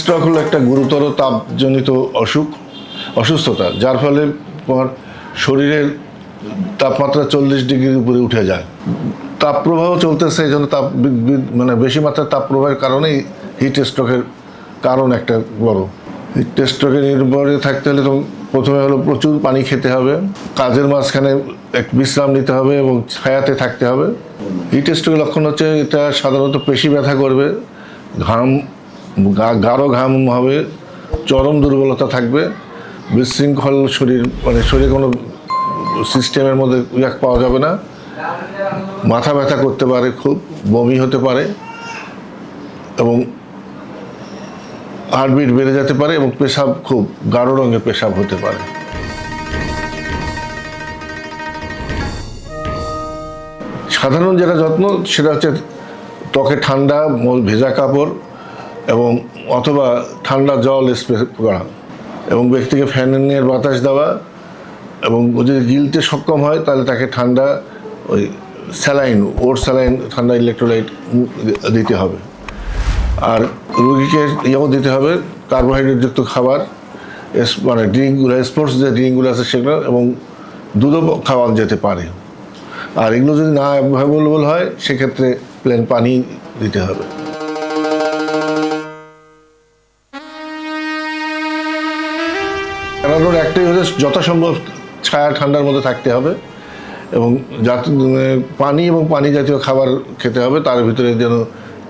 Stroke হলো একটা গুরুতর তাপজনিত অসুখ, অসুস্থতা, যার ফলে তোমার শরীরের তাপমাত্রা চল্লিশ ডিগ্রির উপরে উঠে যায়। তাপপ্রবাহ চলতেছে, এই জন্য তাপ মানে বেশি মাত্রার তাপপ্রবাহের কারণেই হিট স্ট্রোকের কারণ একটা বড়। হিট স্ট্রোকে নির্ভরে থাকতে হলে তো প্রথমে হলো প্রচুর পানি খেতে হবে, কাজের মাঝখানে এক বিশ্রাম নিতে হবে এবং ছায়াতে থাকতে হবে। হিট স্ট্রোকের লক্ষণ হচ্ছে এটা সাধারণত পেশি ব্যথা করবে, ঘাম গাঢ় ঘাম হবে, চরম দুর্বলতা থাকবে, বিশৃঙ্খল শরীর মানে শরীরে কোনো সিস্টেমের মধ্যে ইয়াক পাওয়া যাবে না। মাথা ব্যথা করতে পারে খুব, বমি হতে পারে, এবং হার্টবিট বেড়ে যেতে পারে এবং পেশাব খুব গাঢ় রঙের পেশাব হতে পারে। সাধারণ যেটা যত্ন, সেটা হচ্ছে ত্বকে ঠান্ডা ভেজা কাপড় এবং অথবা ঠান্ডা জল স্প্রে করা এবং ব্যক্তিকে ফ্যানের বাতাস দেওয়া এবং যদি গিলতে সক্ষম হয়, তাহলে তাকে ঠান্ডা ওই স্যালাইন ওর স্যালাইন ঠান্ডা ইলেকট্রোলাইট দিতে হবে। আর রুগীকে ইয়েও দিতে হবে কার্বোহাইড্রেটযুক্ত খাবার মানে ড্রিঙ্কগুলো স্পোর্টস যে ড্রিঙ্কগুলো আছে সেগুলো এবং দুধও খাওয়া যেতে পারে। আর এগুলো যদি না অ্যাভেলেবল হয়, সেক্ষেত্রে প্লেন পানি দিতে হবে। এড়ানোর একটাই হচ্ছে যথাসম্ভব ছায়া ঠান্ডার মধ্যে থাকতে হবে এবং যাতে পানি এবং পানি জাতীয় খাবার খেতে হবে, তার ভিতরে যেন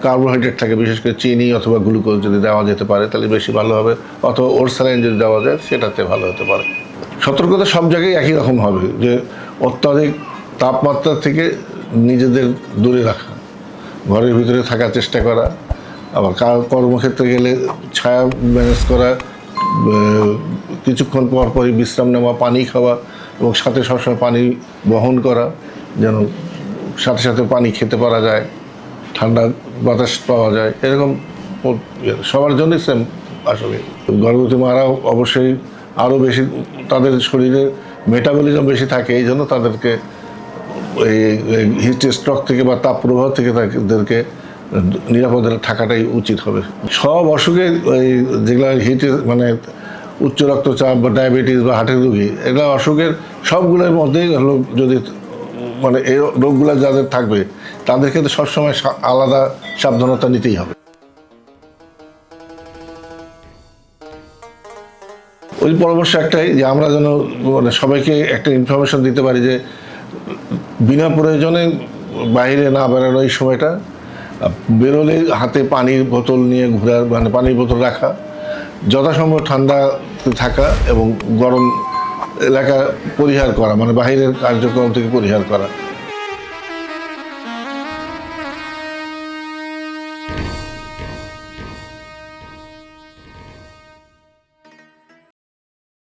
কার্বোহাইড্রেট থাকে, বিশেষ করে চিনি অথবা গ্লুকোজ যদি দেওয়া যেতে পারে, তাহলে বেশি ভালো হবে, অথবা ওর স্যালাইন যদি দেওয়া যায়, সেটাতে ভালো হতে পারে। সতর্কতা সব জায়গায় একই রকম হবে, যে অত্যাধিক তাপমাত্রা থেকে নিজেদের দূরে রাখা, ঘরের ভিতরে থাকার চেষ্টা করা, আবার কর্মক্ষেত্রে গেলে ছায়া ম্যানেজ করা কিছুক্ষণ পর পরই বিশ্রাম নেওয়া পানি খাওয়া এবং সাথে সবসময় পানি বহন করা যেন সাথে সাথে পানি খেতে পারা যায় ঠান্ডা বাতাস পাওয়া যায় এরকম ইয়ে, সবার জন্যই সেম আসলে। গর্ভবতী মারাও অবশ্যই আরও বেশি তাদের শরীরে মেটাবলিজম বেশি থাকে এই জন্য তাদেরকে এই হিট স্ট্রোক থেকে বা তাপ প্রবাহ থেকে তাদেরকে নিরাপদে থাকাটাই উচিত হবে। সব অসুখে যেগুলো হিট মানে উচ্চ রক্তচাপ বা ডায়াবেটিস বা হার্টের রোগী, এগুলো অসুখের সবগুলোর মধ্যেই হলো যদি মানে এই রোগগুলো যাদের থাকবে, তাদের ক্ষেত্রে সবসময় আলাদা সাবধানতা নিতেই হবে। ওই পরামর্শ একটাই যে আমরা যেন মানে সবাইকে একটা ইনফরমেশন দিতে পারি যে, বিনা প্রয়োজনে বাইরে না বেরোনো এই সময়টা বেরোলে হাতে পানির বোতল নিয়ে ঘোরার মানে পানির বোতল রাখা যথাসম্ভব ঠান্ডা থাকা এবং গরম এলাকা পরিহার করা মানে বাহিরের কার্যক্রম থেকে পরিহার করা।